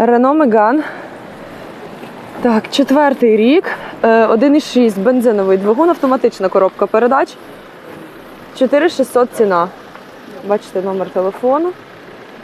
Рено Меган. Так, четвертий рік. Е, 1,6 бензиновий двигун, автоматична коробка передач. 4600 ціна. Бачите номер телефону.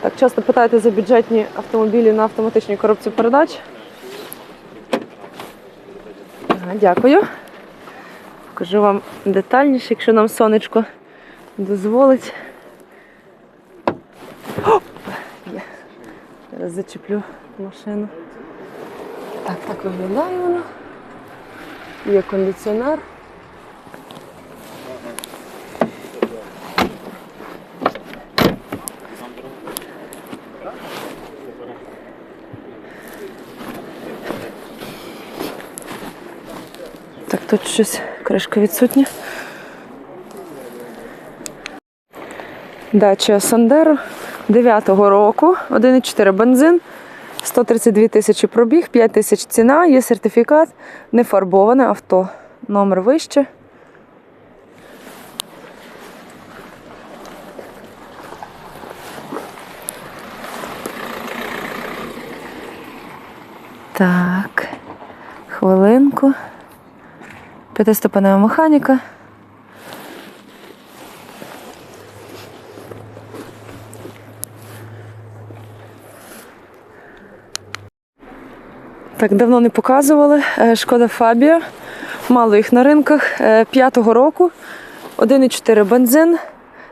Так, часто питаєте за бюджетні автомобілі на автоматичній коробці передач. Дякую. Покажу вам детальніше, якщо нам сонечко дозволить. О! Є. Зачеплю машину. Так, так виглядає воно. Є кондиціонер. Так, тут щось кришка відсутня. Дача Сандеро 9-го року, 1,4 бензин, 132 тисячі пробіг, 5 тисяч ціна, є сертифікат, не фарбоване авто. Номер вище. Так, хвилинку. П'ятиступенева механіка. Так, давно не показували. Е, Шкода Фабія. Мало їх на ринках. Е, П'ятого року. 1,4 бензин,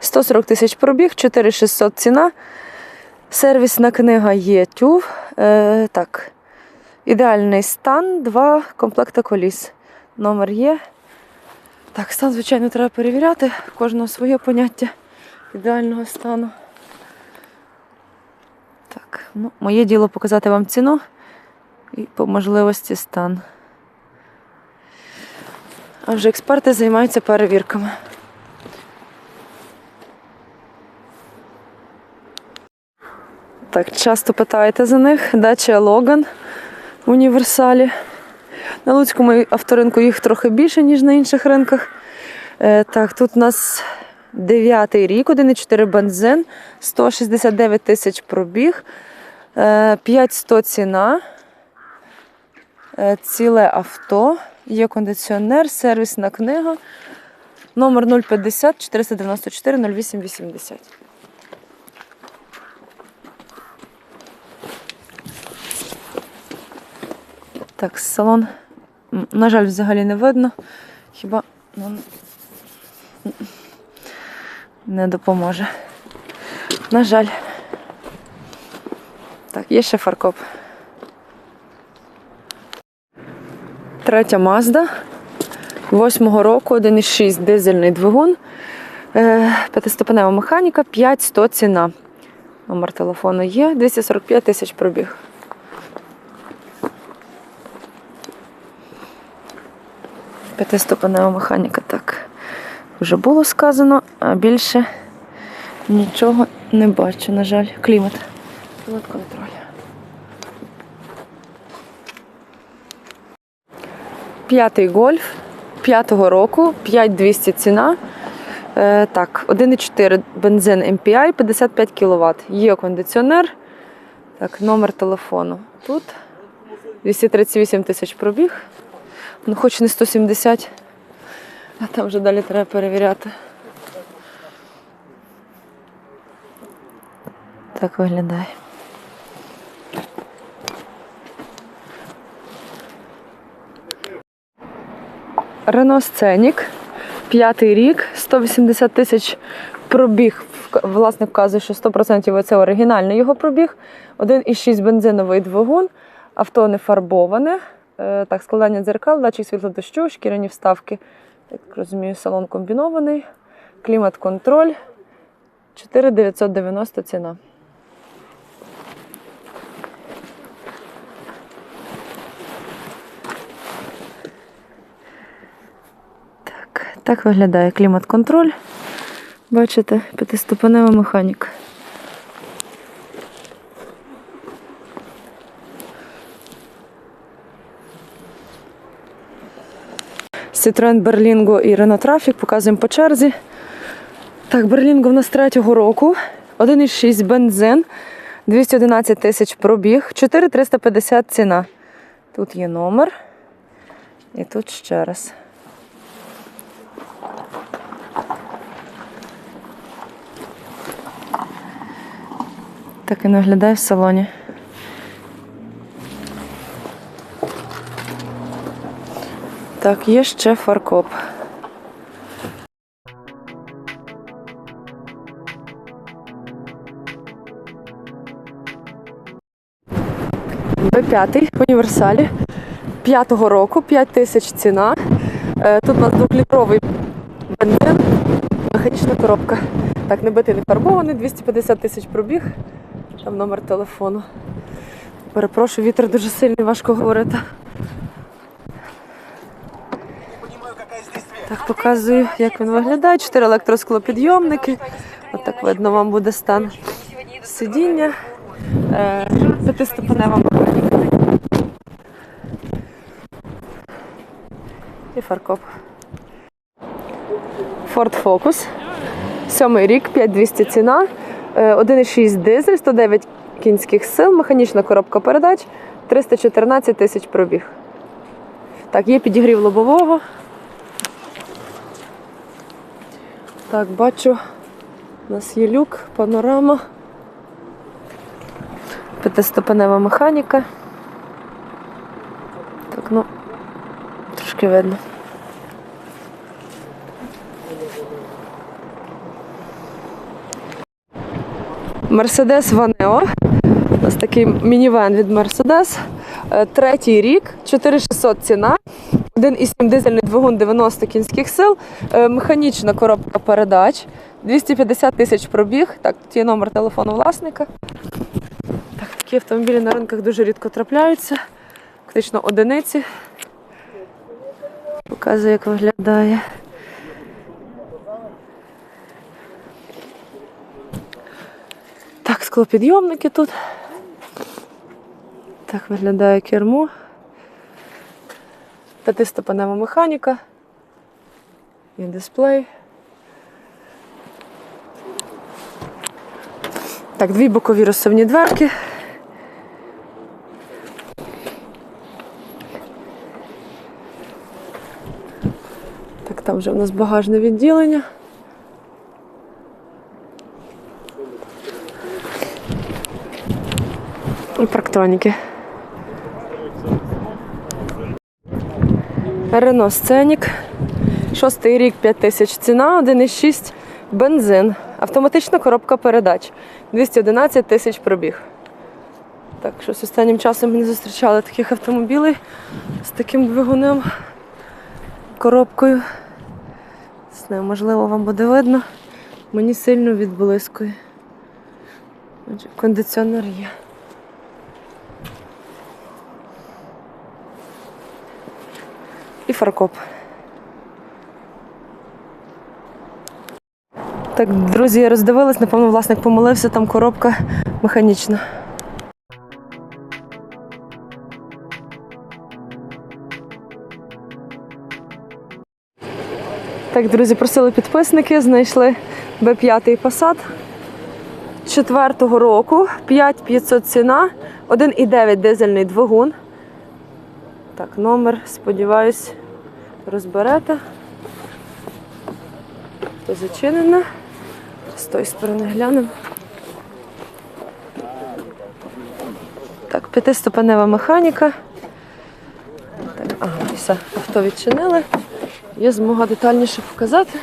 140 тисяч пробіг, 4600 ціна. Сервісна книга є тюв. Е, так. Ідеальний стан, два комплекти коліс. Номер є. Так, стан, звичайно, треба перевіряти. Кожного своє поняття ідеального стану. Так, ну, моє діло показати вам ціну і по можливості стан. А вже експерти займаються перевірками. Так, часто питаєте за них. Дача Логан в універсалі. На Луцькому авторинку їх трохи більше, ніж на інших ринках. Е, так, тут у нас 9 рік, 1,4 бензин, 169 тисяч пробіг, е, 5100 ціна. Е, Ціле авто, є кондиціонер, сервісна книга. Номер 050 494 0880. Так, салон, на жаль, взагалі не видно. Хіба ну, не допоможе. На жаль. Так, є ще фаркоп. Третя Мазда. Восьмого року, 1,6 дизельний двигун. Е, П'ятиступенева механіка, 5100 ціна. Номер телефону є, 245 тисяч пробіг. П'ятиступенева механіка, так. Вже було сказано, а більше нічого не бачу, на жаль. Клімат. Клімат контроль. П'ятий гольф п'ятого року, 5200 ціна. Е, так, 1,4 бензин MPI, 55 кВт. Є кондиціонер. Так, номер телефону. Тут 238 тисяч пробіг. Ну, хоч не 170, а там вже далі треба перевіряти. Так виглядає. Рено Сценік, п'ятий рік, 180 тисяч пробіг. Власник вказує, що 100% це оригінальний його пробіг. 1,6 бензиновий двигун, авто не фарбоване. Е, Так, складання дзеркал, датчик світлодощу, шкіряні вставки. Так розумію, салон комбінований. Клімат-контроль. 4990 ціна. Так, виглядає клімат-контроль. Бачите, п'ятиступенева механіка. Citroen Berlingo і Renault Traffic показуємо по черзі. Так, Berlingo в нас третього року. 1,6 бензин. 211 тисяч пробіг, 4350 ціна. Тут є номер. І тут ще раз. Так і виглядає в салоні. Так, є ще фаркоп. Б5 в універсалі. П'ятого року, 5 тисяч ціна. Е, Тут у нас двохлітровий бензин, механічна коробка. Так, не битий, не фарбований, 250 тисяч пробіг. Там номер телефону. Перепрошую, вітер дуже сильний, важко говорити. Так, показую, як він виглядає. Чотири електросклопідйомники. Отак видно вам буде стан сидіння. Е, П'ятиступенева механіка. І фаркоп. Ford Focus. Сьомий рік, 5200 ціна. Е, 1,6 дизель, 109 кінських сил, механічна коробка передач, 314 тисяч пробіг. Так, є підігрів лобового. Так, бачу, у нас є люк, панорама. П'ятиступенева механіка. Так, ну, трошки видно. Мерседес Ванео. У нас такий мінівен від Мерседес. Третій рік, 4600 ціна. 1,7 дизельний двигун 90 кінських сил, е, механічна коробка передач, 250 тисяч пробіг. Так, тут є номер телефону власника. Так, такі автомобілі на ринках дуже рідко трапляються. Фактично одиниці. Показує, як виглядає. Склопідйомники тут. Так виглядає кермо. П'ятиступенева механіка. Є дисплей. Так, дві бокові розсувні дверки. Так, там вже у нас багажне відділення. І парктроніки. Рено Сценік. Шостий рік 5 тисяч ціна, 1,6 бензин. Автоматична коробка передач. 211 тисяч пробіг. Так, щось останнім часом ми не зустрічали таких автомобілів з таким двигунем, коробкою. Можливо, вам буде видно. Мені сильно відблискує. Кондиціонер є. І фаркоп. Так, друзі, я роздивилась, напевно, власник помилився, там коробка механічна. Так, друзі, просили підписники, знайшли Б5 Passat. Четвертого року, 5500 ціна, 1,9 дизельний двигун. Так, номер, сподіваюсь, розберете. То зачинено. З тої сторони глянемо. Так, п'ятиступенева механіка. Так, ага, все, авто відчинили. Є змога детальніше показати.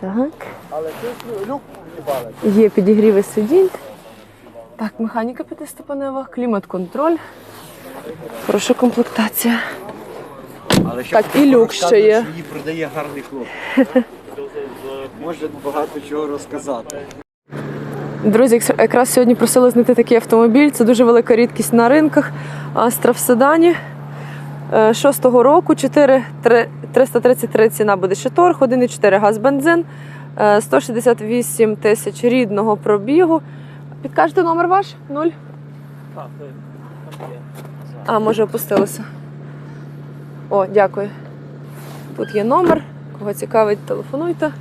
Так. Є підігріви сидінь. Так, механіка п'ятиступенева, клімат-контроль. Хороша комплектація. Але Так, і люк ще є. Її продає гарний хлопець. Може багато чого розказати. Друзі, якраз сьогодні просили знайти такий автомобіль. Це дуже велика рідкість на ринках. Астра в седані. Е, Шостого року 4, 333 ціна буде ще торг, 1,4 газ бензин, е, 168 тисяч рідного пробігу. Підкажете номер ваш? Нуль? А, може опустилося. О, дякую. Тут є номер, Кого цікавить, телефонуйте.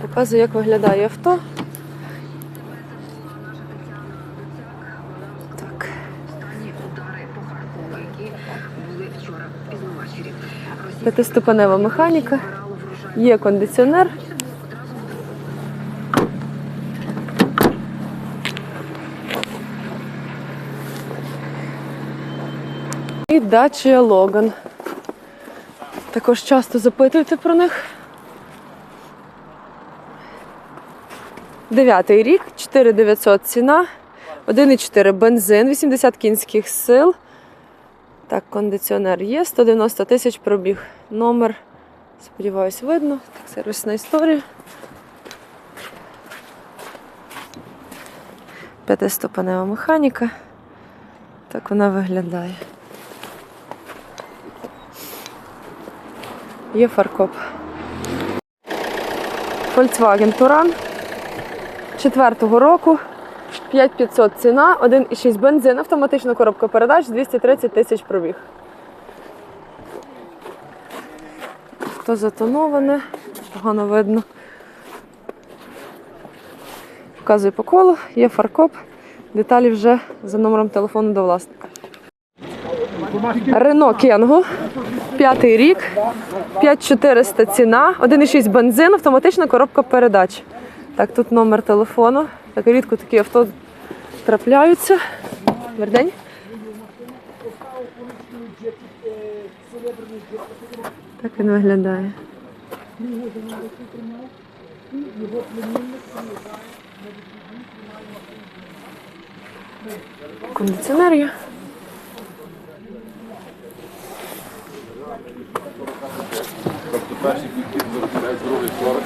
Показую, як виглядає авто. Так. П'ятиступенева механіка. Є кондиціонер. І Dacia Logan. Також часто запитуєте про них. Дев'ятий рік, 4900 ціна, 1,4 бензин, 80 кінських сил. Так, кондиціонер є, 190 тисяч пробіг. Номер Сподіваюсь, видно. Так, сервісна історія. П'ятиступенева механіка. Так вона виглядає. Є фаркоп. Volkswagen Touran. Четвертого року. 5500 ціна, 1,6 бензин, автоматична коробка передач, 230 тисяч пробіг. То затоноване, погано видно. Показую по колу, є фаркоп. Деталі вже за номером телефону до власника. Рено Кенго, п'ятий рік, 5400 ціна, 1,6 бензин, автоматична коробка передач. Так, тут номер телефону. Так рідко такі авто трапляються. Добрий день. Так він виглядає. Кондиціонер є. Перший підхід виробляє другий сорок.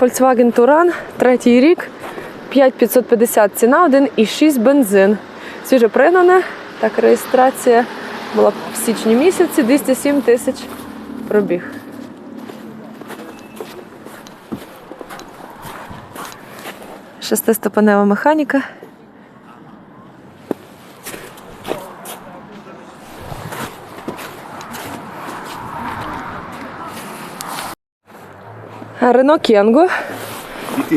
Volkswagen Touran, третій рік, 5550 ціна, 1,6 бензин. Свіже пригнане. Так, реєстрація була в січні місяці, 207 тисяч пробіг. Шестиступенева механіка. Рено Кенго.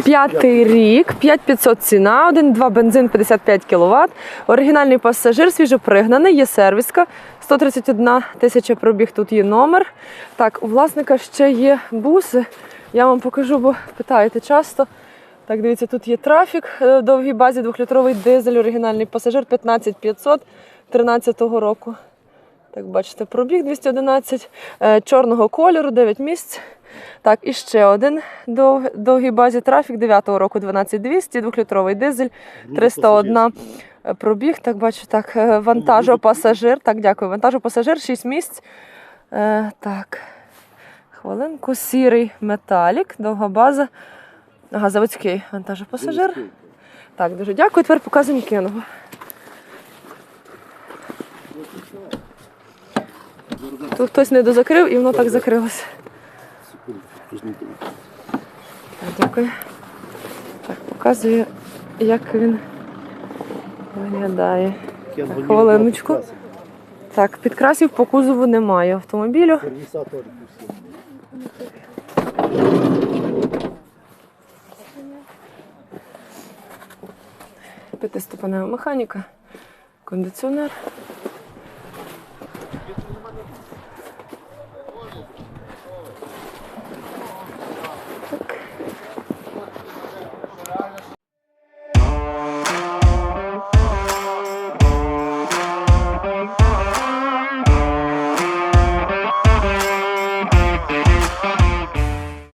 П'ятий рік, 5500 ціна, 1,2 бензин, 55 кВт. Оригінальний пасажир, свіжопригнаний, є сервіска. 131 тисяча пробіг, тут є номер. Так, у власника ще є буси. Я вам покажу, бо питаєте часто. Так, дивіться, тут є трафік е, в довгій базі, двохлітровий дизель, оригінальний пасажир 15500 13 року. Так, бачите, пробіг 211 е, чорного кольору, 9 місць. Так, і ще один дов, довгій базі трафік 9-го року 12200, двохлітровий дизель, 301 е, пробіг. Так, бачу, так, е, вантажопасажир. Так, дякую. Вантажопасажир, 6 місць. Е, так, хвилинку. Сірий металік, довга база. Ага, заводський вантажопасажир. Так, дуже дякую. Тепер показуємо кіного. Тут хтось не дозакрив і воно так закрилося. Так, дякую. Так, показую, як він виглядає. Так, хвилиночку. Так, підкрасів по кузову немає автомобілю. П'ятиступенева механіка, кондиціонер.